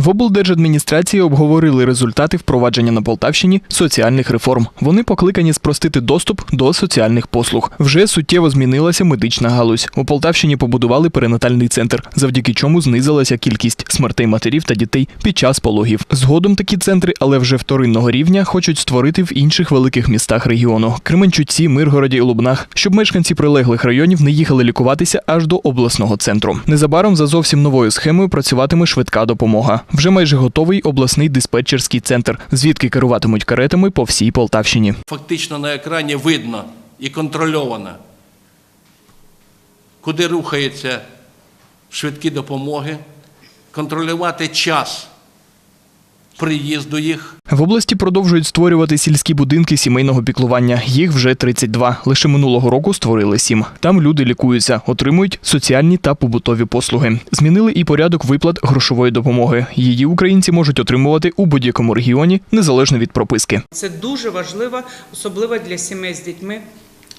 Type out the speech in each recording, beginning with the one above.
В облдержадміністрації обговорили результати впровадження на Полтавщині соціальних реформ. Вони покликані спростити доступ до соціальних послуг. Вже суттєво змінилася медична галузь. У Полтавщині побудували перинатальний центр, завдяки чому знизилася кількість смертей матерів та дітей під час пологів. Згодом такі центри, але вже вторинного рівня, хочуть створити в інших великих містах регіону Кременчуці, Миргороді і Лубнах, щоб мешканці прилеглих районів не їхали лікуватися аж до обласного центру. Незабаром за зовсім новою схемою працюватиме швидка допомога. Вже майже готовий обласний диспетчерський центр, звідки керуватимуть каретами по всій Полтавщині. Фактично на екрані видно і контрольовано, куди рухаються швидкі допомоги, контролювати час приїзду їх. В області продовжують створювати сільські будинки сімейного піклування. Їх вже 32. Лише минулого року створили сім. Там люди лікуються, отримують соціальні та побутові послуги. Змінили і порядок виплат грошової допомоги. Її українці можуть отримувати у будь-якому регіоні, незалежно від прописки. Це дуже важливо, особливо для сімей з дітьми.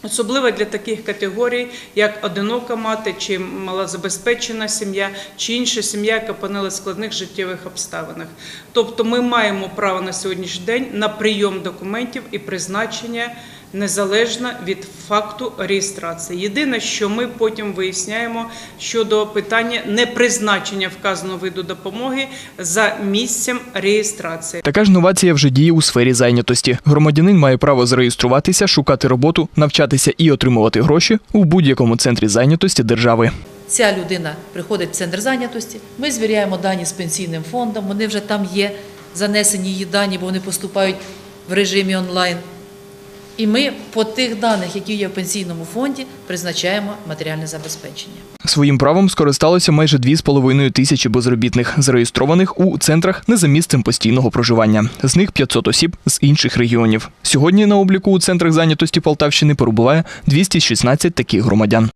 Особливо для таких категорій, як одинока мати, чи малозабезпечена сім'я, чи інша сім'я, яка опинилася в складних життєвих обставинах. Тобто ми маємо право на сьогоднішній день на прийом документів і призначення незалежно від факту реєстрації. Єдине, що ми потім виясняємо щодо питання непризначення вказаного виду допомоги за місцем реєстрації. Така ж новація вже діє у сфері зайнятості. Громадянин має право зареєструватися, шукати роботу, навчатися і отримувати гроші у будь-якому центрі зайнятості держави. Ця людина приходить в центр зайнятості. Ми звіряємо дані з пенсійним фондом. Вони вже там є занесені її дані, бо вони поступають в режимі онлайн. І ми по тих даних, які є в пенсійному фонді, призначаємо матеріальне забезпечення. Своїм правом скористалося майже 2,5 тисячі безробітних, зареєстрованих у центрах не за місцем постійного проживання. З них 500 осіб з інших регіонів. Сьогодні на обліку у центрах зайнятості Полтавщини перебуває 216 таких громадян.